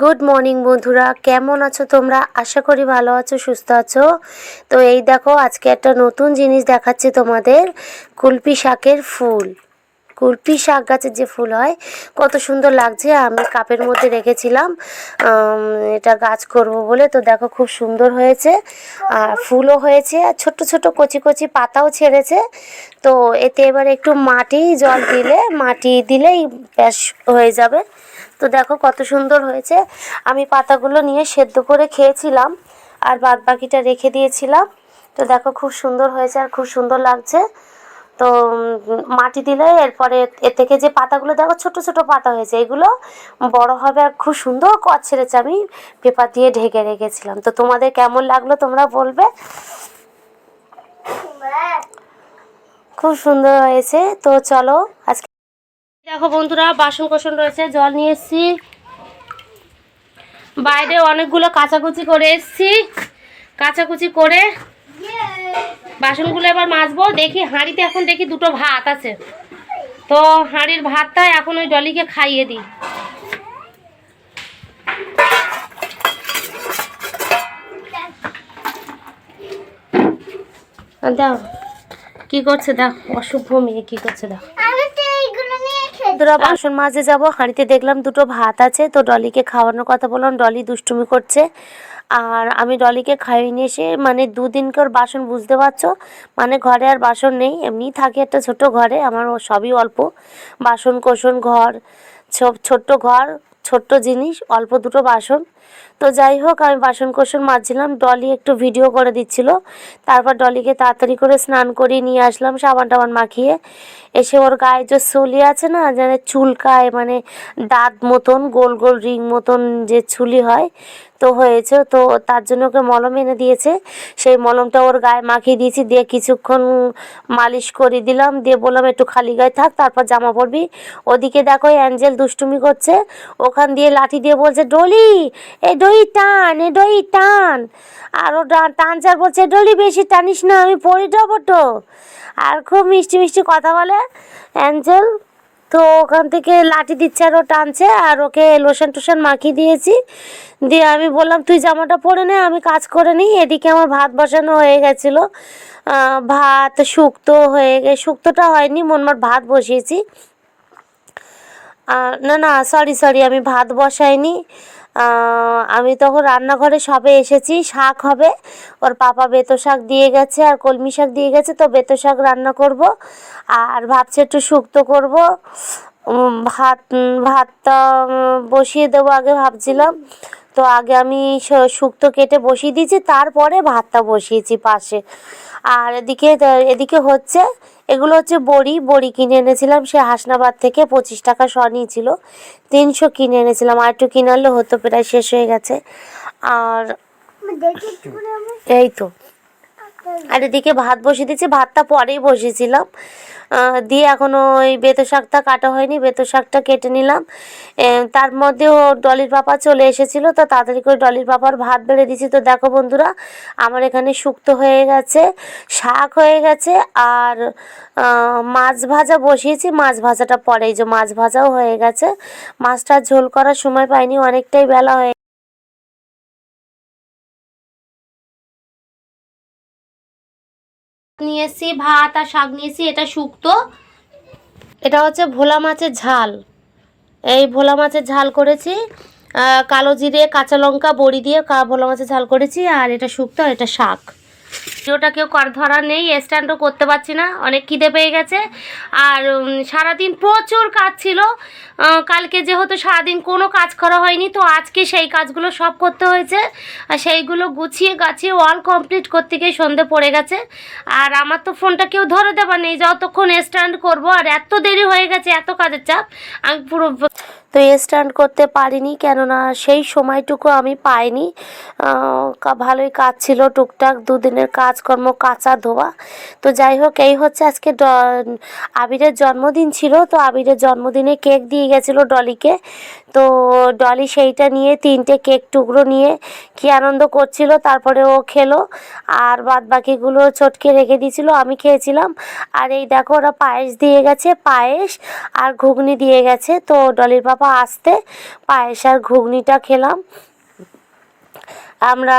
Good morning বন্ধুরা। কেমন আছো তোমরা? আশা করি ভালো আছো, সুস্থ আছো। তো এই দেখো, আজকে একটা নতুন জিনিস দেখাচ্ছি তোমাদের। কুলপি শাকের ফুল। কুলপি শাক গাছের যে ফুল হয়, কত সুন্দর লাগছে। আমি কাপের মধ্যে রেখেছিলাম। এটা গাছ করব বলে। তো দেখো, খুব সুন্দর হয়েছে। আর ফুলও হয়েছে। আর ছোট্ট ছোট কচি কচি পাতাও ছেড়েছে। তো এতে এবার একটু মাটি জল দিলে, মাটি দিলেই ব্যাস হয়ে যাবে। তো দেখো কত সুন্দর হয়েছে। আমি পাতাগুলো নিয়ে সেদ্ধ করে খেয়েছিলাম আর বাদ বাকিটা রেখে দিয়েছিলাম। তো দেখো খুব সুন্দর হয়েছে আর খুব সুন্দর লাগছে। তো মাটি দিলে এরপরে এ থেকে যে পাতাগুলো দেখো ছোট ছোট পাতা হয়েছে, এগুলো বড় হবে আর খুব সুন্দর কচ ছেড়েছে। আমি পেপার দিয়ে ঢেকে রেখেছিলাম। তো তোমাদের কেমন লাগল তোমরা বলবে? খুব সুন্দর হয়েছে। তো চলো আজকে দেখো বন্ধুরা, বাসন কোসন রয়েছে, জল নিয়ে এসছি। বাইরে অনেকগুলো কাচাকুচি করে এসছি। কাচাকুচি করে বাসনগুলো এবার মাজবো। দেখি হাঁড়িতে এখন দেখি দুটো ভাত আছে। তো হাঁড়ির ভাতটা এখন ওই ডলিকে খাইয়ে দিই। দাও, কি করছে? দাও অসভ্য মেয়ে কি করছে? এইগুলো তোরা বাসন মাঝে যাব, হাঁড়িতে দেখলাম দুটো ভাত আছে, তো ডলিকে খাওয়ানোর কথা বললাম, ডলি দুষ্টুমি করছে। আর আমি ডলিকে খাইয়ে নিয়ে এসে মানে দুদিনকার বাসন বুঝতে পারছ? মানে ঘরে আর বাসন নেই, এমনি থাকে একটা ছোট ঘরে, আমার সবই অল্প। বাসন কোসন ঘর ছোট্ট ঘর, ছোট্ট জিনিস, অল্প দুটো বাসন। তো যাই হোক, আমি বাসন কোসন মাজছিলাম। ডলি একটু ভিডিও করে দিচ্ছিল। তারপর ডলিকে তাড়াতাড়ি করে স্নান করিয়ে নিয়ে আসলাম, সাবান টাবান মাখিয়ে। এসে ওর গায়ে যে চুলি আছে না, যেন চুলকায় মানে দাঁত মতন, গোল গোল রিং মতন যে চুলি হয়, তো হয়েছে। তো তার জন্য ওকে মলম এনে দিয়েছে। সেই মলমটা ওর গায়ে মাখিয়ে দিয়েছি। দিয়ে কিছুক্ষণ মালিশ করে দিলাম। দিয়ে বললাম, একটু খালি গায়ে থাক, তারপর জামা পরবি। ওদিকে দেখো অ্যাঞ্জেল দুষ্টুমি করছে। ওখান দিয়ে লাঠি দিয়ে বলছে, ডলি এই ডই টান এ ডই টান আর ও ডা- টানছে আর বলছে ডলি বেশি টানিস না, আমি পড়ে যাব তো। আর খুব মিষ্টি মিষ্টি কথা বলে অ্যাঞ্জেল। তো ওখান থেকে লাঠি দিচ্ছে আর ও টানছে, আর ওকে লোশন টোশন মাখিয়ে দিয়েছি। দিয়ে আমি বললাম, তুই জামাটা পরে নে, আমি কাজ করে নিই। এদিকে আমার ভাত বসানো হয়ে গেছিল। ভাত শুক্তো হয়ে গে, শুক্তোটা হয়নি, মনমার ভাত বসিয়েছি। না না সরি সরি আমি ভাত বসাইনি। আমি তখন রান্নাঘরে সবে এসেছি, শাক হবে। ওর পাপা বেতো শাক দিয়ে গেছে আর কলমি শাক দিয়ে গেছে, তো বেতো শাক রান্না করব। আর ভাবছি একটু শুক্তো করব। ভাত ভাতটা বসিয়ে দেবো আগে ভাবছিলাম। তো আগে আমি শুক্তো কেটে বসিয়ে দিয়েছি, তারপরে ভাতটা বসিয়েছি পাশে। আর এদিকে এদিকে হচ্ছে এগুলো হচ্ছে বড়ি। বড়ি কিনে এনেছিলাম সে হাসনাবাদ থেকে পঁচিশ টাকা শ নিয়েছিল। তিনশো কিনে এনেছিলাম আর একটু কিনে আনলে হতো প্রায় শেষ হয়ে গেছে। আর এই তো। আর এদিকে ভাত বসিয়ে দিয়েছি, ভাতটা পরেই বসিয়েছিলাম। দিয়ে এখনও ওই বেতো শাকটা কাটা হয়নি, বেতো শাকটা কেটে নিলাম। তার মধ্যেও ডলির পাপা চলে এসেছিল, তো তাড়াতাড়ি করে ডলির পাপার ভাত বেড়ে দিয়েছি। তো দেখো বন্ধুরা, আমার এখানে শুক্তো হয়ে গেছে, শাক হয়ে গেছে, আর মাছ ভাজা বসিয়েছি। মাছ ভাজাটা পরেই যে মাছ ভাজাও হয়ে গেছে। মাছটা ঝোল করার সময় পাইনি, অনেকটাই বেলা হয়ে নিয়ে এসেছি ভাত আর শাক নিয়েছি, এটা শুক্তো। এটা হচ্ছে ভোলা মাছের ঝাল। এই ভোলা মাছের ঝাল করেছি কালো জিরে, কাঁচা লঙ্কা, বড়ি দিয়ে ভোলা মাছের ঝাল করেছি, আর এটা শুক্তো আর এটা শাক। ভিডিওটা কেউ কর ধরা নেই স্ট্যান্ডও করতে পারছি না, অনেক খিদে পেয়ে গেছে। আর সারাদিন প্রচুর কাজ ছিল। কালকে যেহেতু সারাদিন কোনো কাজ করা হয়নি, তো আজকে সেই কাজগুলো সব করতে হয়েছে। আর সেইগুলো গুছিয়ে গাছিয়ে অল কমপ্লিট করতে গিয়ে সন্ধে পড়ে গেছে। আর আমার তো ফোনটা কেউ ধরে দেবার নেই, যতক্ষণ স্ট্যান্ড করব, আর এত দেরি হয়ে গেছে, এত কাজের চাপ, আমি পুরো তো স্ট্যান্ড করতে পারিনি, কেননা সেই সময়টুকু আমি পাইনি। ভালোই কাজ ছিল টুকটাক, দুদিনের কাজকর্ম, কাঁচা ধোয়া। তো যাই হোক, এই হচ্ছে আজকে আবিরের জন্মদিন ছিল, তো আবিরের জন্মদিনে কেক দিয়ে গেছিল ডলিকে। তো ডলি সেইটা নিয়ে তিনটে কেক টুকরো নিয়ে কি আনন্দ করছিল, তারপরে ও খেলো। আর বাদ বাকিগুলো চটকে রেখে দিয়েছিল, আমি খেয়েছিলাম। আর এই দেখো ওরা পায়েস দিয়ে গেছে, পায়েস আর ঘুগনি দিয়ে গেছে। তো ডলির পাপা পাপা আসতে পায়েস আর ঘুগনিটা খেলাম। আমরা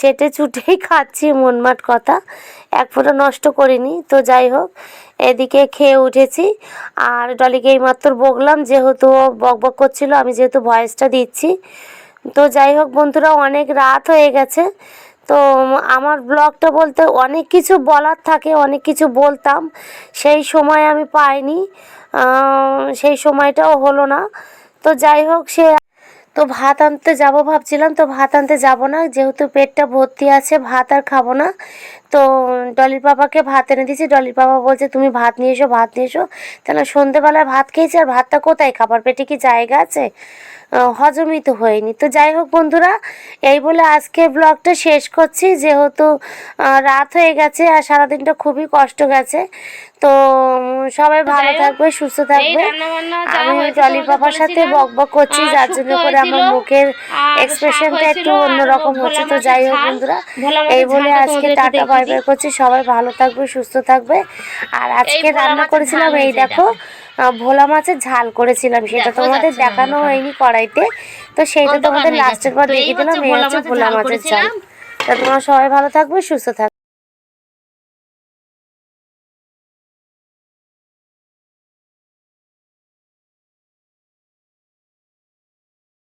চেটে চুটেই খাচ্ছি মনমাট কথা। এক ফোঁটা নষ্ট করিনি, তো যাই হোক, এদিকে খেয়ে উঠেছি। আর ডলিকে এইমাত্র বকলাম, যেহেতু বক বক করছিল, আমি যেহেতু ভয়েসটা দিচ্ছি। তো যাই হোক বন্ধুরা, অনেক রাত হয়ে গেছে। তো আমার ব্লগটা বলতে অনেক কিছু বলার থাকে, অনেক কিছু বলতাম। সেই সময় আমি পাইনি সেই সময়টাও হলো না। তো যাই হোক, সে তো ভাত আনতে যাব ভাবছিলাম, তো ভাত আনতে যাব না। যেহেতু পেটটা ভর্তি আছে, ভাত আর খাব না। তো ডলির পাপাকে ভাত এনে দিয়েছি। ডলির পাপা বলছে, তুমি ভাত নিয়ে এসো, ভাত নিয়ে এসো। তাহলে সন্ধেবেলায় ভাত খেয়েছি, আর ভাতটা কোথায়? খাবার পেটে কি জায়গা আছে? আহ, হজমই তো হয়নি। তো যাই হোক বন্ধুরা এই বলে আজকে ব্লগটা শেষ করছি। যেহেতু রাত হয়ে গেছে আর সারাদিনটা খুবই কষ্ট গেছে তো সবাই ভালো থাকবে সুস্থ থাকবে। আমি জলি পাপার সাথে বক বক করছি যার জন্য করে আমার মুখের এক্সপ্রেশনটা একটু অন্যরকম হচ্ছে। তো যাই হোক বন্ধুরা এই বলে আজকে টাটা বাই বাই করছি। সবাই ভালো থাকবে সুস্থ থাকবে। আর আজকে রান্না করেছিলাম এই দেখো। ভোলা মাছের ঝাল করেছিলাম সেটা তোমাদের দেখানো হয়নি কড়াইতে। তো সেইটা তোমাদের লাস্টের পর দেখিয়ে দিলাম এই হচ্ছে ভোলা মাছের ঝাল। তা তোমরা সবাই ভালো থাকবে সুস্থ থাকবে।